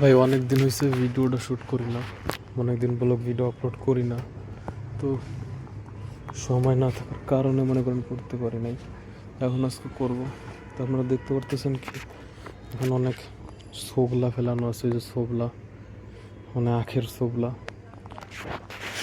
ভাই অনেক দিন হয়েছে ভিডিওটা শ্যুট করি না। অনেক দিন ব্লগ ভিডিও আপলোড করি না। তো সময় না থাকার কারণে মনে করেন করতে পারি নাই। এখন আজকে করব। তো আপনারা দেখতে পারতেছেন কি, এখন অনেক সোবলা ফেলানো আছে যে সোবলা মানে আখের সোবলা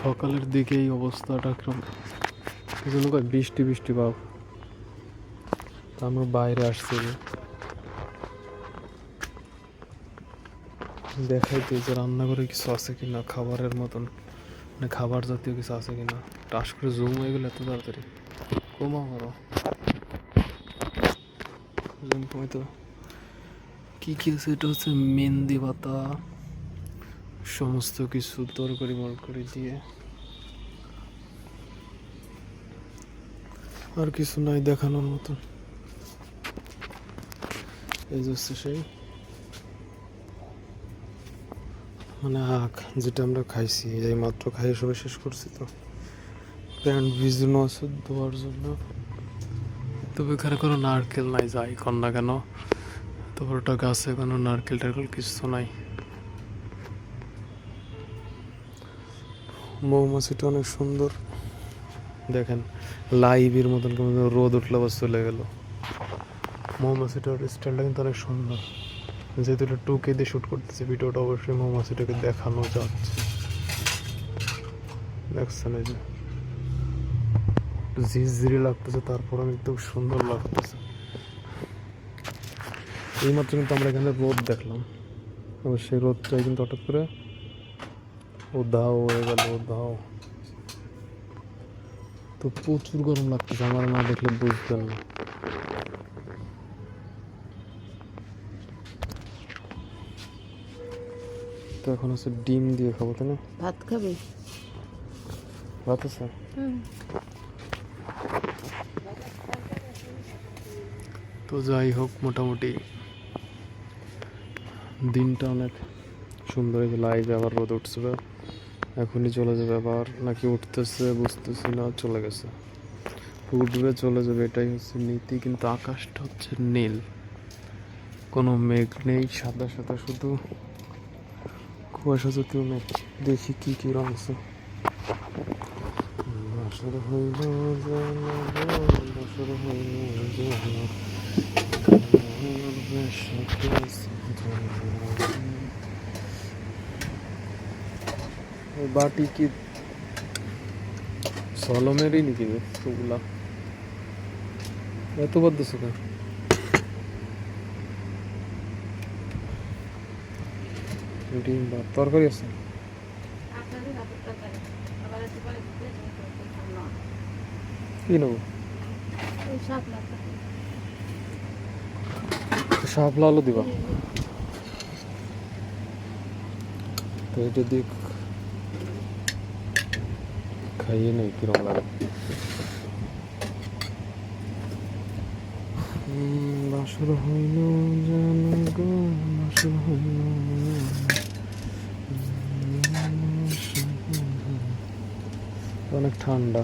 সকালের দিকে এই অবস্থাটা কীরকম কি যেন বৃষ্টি বৃষ্টি ভাব। তা আমরা বাইরে আসছি। দেখাইতে যে রান্নাঘরে কিছু আছে কিনা, খাবারের মতন মানে খাবার জাতীয় কিছু আছে কিনা। টাস করে জুম হয়ে গেলে এত তাড়াতাড়ি। কমা করো তো। কি কি আছে? এটা হচ্ছে মেহেন্দি পাতা, সমস্ত কিছু তরকারি মরকারি দিয়ে। আর কিছু নাই দেখানোর মতন। এই যে হচ্ছে সেই। মানে আখ যেটা আমরা খাইছি এই মাত্র খাই সবাই শেষ করছি তো। প্যান্ট ভিজানো আছে ধোয়ার জন্য। তবে এখানে কোনো নারকেল নাই যাই কর না কেন? তারপর ওটা গাছে কোনো নারকেল টারকেল কিছু নাই। মৌমাছিটা অনেক সুন্দর। দেখেন লাইভের মতন কেমন রোদ উঠলে আবার চলে গেল। মৌমাছিটার স্টাইলটা কিন্তু অনেক সুন্দর। যেহেতু এটা টুকে দিয়ে শ্যুট করতেছে, ভিডিওটা অবশ্যই মৌমাছিটাকে দেখানো যাচ্ছে। দেখছেন এই যে, ঝিরঝিরি লাগতেছে, তারপর কিন্তু খুব সুন্দর লাগতেছে। এইমাত্র কিন্তু আমরা এখানে রোদ দেখলাম। এবার সেই রোদটাই কিন্তু হঠাৎ করে ও দাও হয়ে গেল ও দাও তো প্রচুর গরম লাগতেছে, আমার না দেখলে বুঝতেন না। তো এখন হচ্ছে ডিম দিয়ে খাব তাই না? ভাত খাবে? ভাত আছে? তো যাই হোক মোটামুটি দিনটা অনেক সুন্দর হয়েছে। লাইভে আবার রোদ উঠছে এখনই চলে যাবে আবার। নাকি উঠতেছে বুঝতেছি না চলে গেছে। উঠবে চলে যাবে এটাই হচ্ছে নীতি। কিন্তু আকাশটা হচ্ছে নীল। কোনো মেঘ নেই সাদা সাদা শুধু। কুয়াশা জাতীয় মেঘ দেখি কি কি রং আছে বাসর হইল যেন গো, বাসর হইল যেন বেশকে আছে যেন। এই বাটি কি সলমেরই নাকি রে ওগুলা এত বাদ দিছো কেন ডিম ভাত তরকারি আছে। কি নেব? শাপলা আলু দিবা? তো এটা দিয়ে খাইয়ে নেই কিরম লাগে? বাসর হইল যেন গো, বাসর হইল ঠান্ডা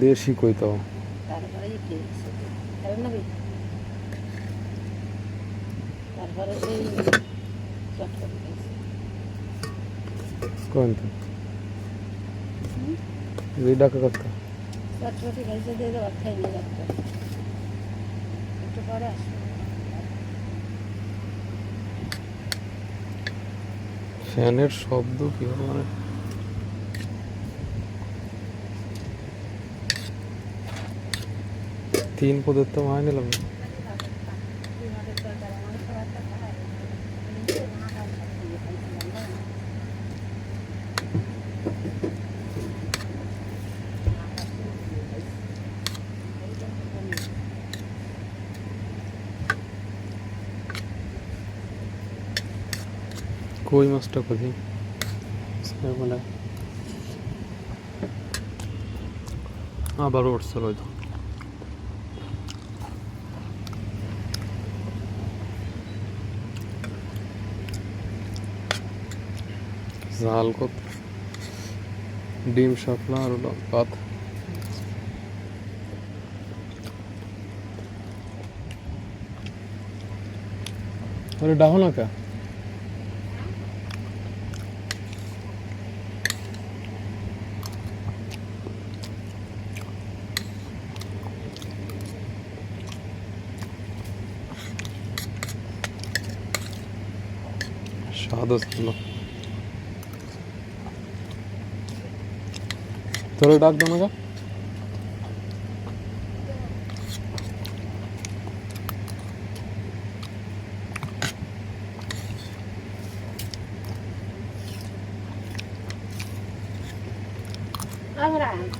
দেশি কই তো তারপরে সেই। কোন তো এই ডাকা চটপটি খাইছে দিয়ে দেওয়ার খাই নিয়ে যাচ্ছে। একটু পরে আসবে। ফ্যানের শব্দ কি মানে? তিন পদের তো মায় নিলাম। না। কই মাছটা কোথায়? বলে আবারও উঠছিল হয়তো ঝাল কত? ডিম শাপলা আর ভাত। ওরে ডাহো না কা? షాదోస్లో త్వరగా డాక్టర్ Ahora.